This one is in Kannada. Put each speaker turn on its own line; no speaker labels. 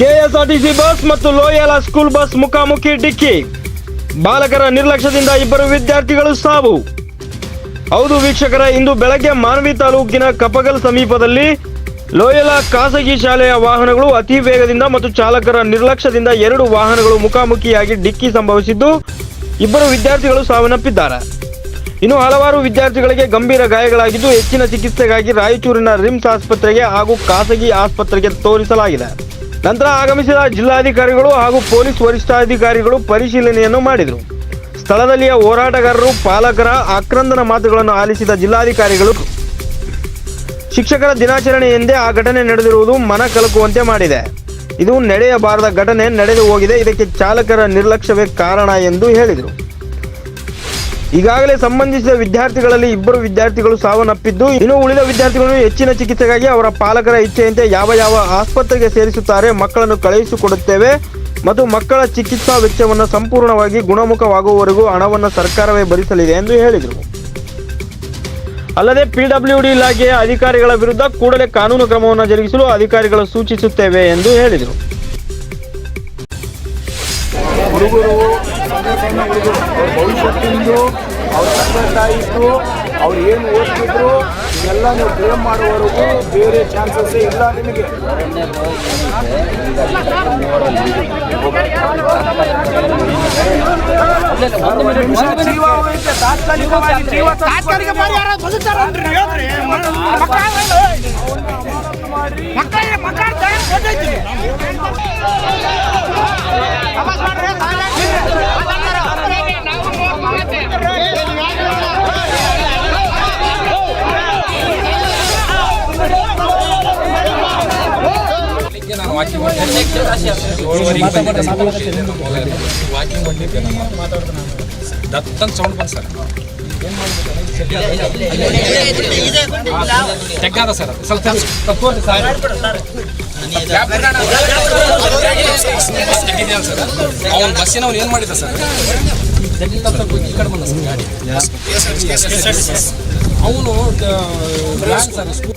ಕೆಎಸ್ಆರ್ಟಿಸಿ ಬಸ್ ಮತ್ತು ಲೋಯಲ ಸ್ಕೂಲ್ ಬಸ್ ಮುಖಾಮುಖಿ ಡಿಕ್ಕಿ. ಬಾಲಕರ ನಿರ್ಲಕ್ಷ್ಯದಿಂದ ಇಬ್ಬರು ವಿದ್ಯಾರ್ಥಿಗಳು ಸಾವು. ಹೌದು ವೀಕ್ಷಕರ, ಇಂದು ಬೆಳಗ್ಗೆ ಮಾನವಿ ತಾಲೂಕಿನ ಕಪಗಲ್ ಸಮೀಪದಲ್ಲಿ ಲೋಯಲ ಖಾಸಗಿ ಶಾಲೆಯ ವಾಹನಗಳು ಅತಿ ವೇಗದಿಂದ ಮತ್ತು ಚಾಲಕರ ನಿರ್ಲಕ್ಷ್ಯದಿಂದ ಎರಡು ವಾಹನಗಳು ಮುಖಾಮುಖಿಯಾಗಿ ಡಿಕ್ಕಿ ಸಂಭವಿಸಿದ್ದು, ಇಬ್ಬರು ವಿದ್ಯಾರ್ಥಿಗಳು ಸಾವನ್ನಪ್ಪಿದ್ದಾರೆ. ಇನ್ನು ಹಲವಾರು ವಿದ್ಯಾರ್ಥಿಗಳಿಗೆ ಗಂಭೀರ ಗಾಯಗಳಾಗಿದ್ದು, ಹೆಚ್ಚಿನ ಚಿಕಿತ್ಸೆಗಾಗಿ ರಾಯಚೂರಿನ ರಿಮ್ಸ್ ಆಸ್ಪತ್ರೆಗೆ ಹಾಗೂ ಖಾಸಗಿ ಆಸ್ಪತ್ರೆಗೆ ತೋರಿಸಲಾಗಿದೆ. ನಂತರ ಆಗಮಿಸಿದ ಜಿಲ್ಲಾಧಿಕಾರಿಗಳು ಹಾಗೂ ಪೊಲೀಸ್ ವರಿಷ್ಠಾಧಿಕಾರಿಗಳು ಪರಿಶೀಲನೆಯನ್ನು ಮಾಡಿದರು. ಸ್ಥಳದಲ್ಲಿಯ ಹೋರಾಟಗಾರರು, ಪಾಲಕರ ಆಕ್ರಂದನ ಮಾತುಗಳನ್ನು ಆಲಿಸಿದ ಜಿಲ್ಲಾಧಿಕಾರಿಗಳು ಶಿಕ್ಷಕರ ದಿನಾಚರಣೆ ಎಂದೇ ಆ ಘಟನೆ ನಡೆದಿರುವುದು ಮನ ಕಲಕುವಂತೆ ಮಾಡಿದೆ. ಇದು ನಡೆಯಬಾರದ ಘಟನೆ, ನಡೆದು ಹೋಗಿದೆ. ಇದಕ್ಕೆ ಚಾಲಕರ ನಿರ್ಲಕ್ಷ್ಯವೇ ಕಾರಣ ಎಂದು ಹೇಳಿದರು. ಈಗಾಗಲೇ ಸಂಬಂಧಿಸಿದ ವಿದ್ಯಾರ್ಥಿಗಳಲ್ಲಿ ಇಬ್ಬರು ವಿದ್ಯಾರ್ಥಿಗಳು ಸಾವನ್ನಪ್ಪಿದ್ದು, ಇನ್ನು ಉಳಿದ ವಿದ್ಯಾರ್ಥಿಗಳನ್ನು ಹೆಚ್ಚಿನ ಚಿಕಿತ್ಸೆಗಾಗಿ ಅವರ ಪಾಲಕರ ಇಚ್ಛೆಯಂತೆ ಯಾವ ಯಾವ ಆಸ್ಪತ್ರೆಗೆ ಸೇರಿಸುತ್ತಾರೆ ಮಕ್ಕಳನ್ನು ಕಳುಹಿಸಿಕೊಡುತ್ತೇವೆ ಮತ್ತು ಮಕ್ಕಳ ಚಿಕಿತ್ಸಾ ವೆಚ್ಚವನ್ನು ಸಂಪೂರ್ಣವಾಗಿ ಗುಣಮುಖವಾಗುವವರೆಗೂ ಹಣವನ್ನು ಸರ್ಕಾರವೇ ಭರಿಸಲಿದೆ ಎಂದು ಹೇಳಿದರು. ಅಲ್ಲದೆ ಪಿಡಬ್ಲ್ಯೂಡಿ ಇಲಾಖೆಯ ಅಧಿಕಾರಿಗಳ ವಿರುದ್ಧ ಕೂಡಲೇ ಕಾನೂನು ಕ್ರಮವನ್ನು ಜರುಗಿಸಲು ಅಧಿಕಾರಿಗಳು ಸೂಚಿಸುತ್ತೇವೆ ಎಂದು ಹೇಳಿದರು.
ಸಣ್ಣ ಸಣ್ಣ ಅವ್ರ ಭವಿಷ್ಯತ್ತಿಂದು ಅವ್ರ ತಂದೆ ತಾಯಿದ್ದು ಅವ್ರು ಏನು ಓದ್ತಿದ್ರು ಎಲ್ಲಾನು ನೀವು ಕ್ಲೇಮ್ ಮಾಡುವವರೆಗೂ ಬೇರೆ ಚಾನ್ಸಸ್ಸೇ ಇಲ್ಲ ನಿಮಗೆ ಜೀವ
ವಾಕಿಂಗ್ ವಾಕಿಂಗ್ ನಾನು ದತ್ತಂತ ಸೌಂಡ್ ಬಂತ ಸರ್ ತೆಗ್ಗಾದ ಸರ್ ಸ್ವಲ್ಪ ತಪ್ಪು ಸರ್ ಸರ್ ಅವನು ಬಸ್ಸಿನ ಅವ್ನು ಏನು ಮಾಡಿದ ಸರ್ ಈ ಕಡೆ ಬಂದ ಸರ್ ಗಾಡಿ ಅವನು ಸರ್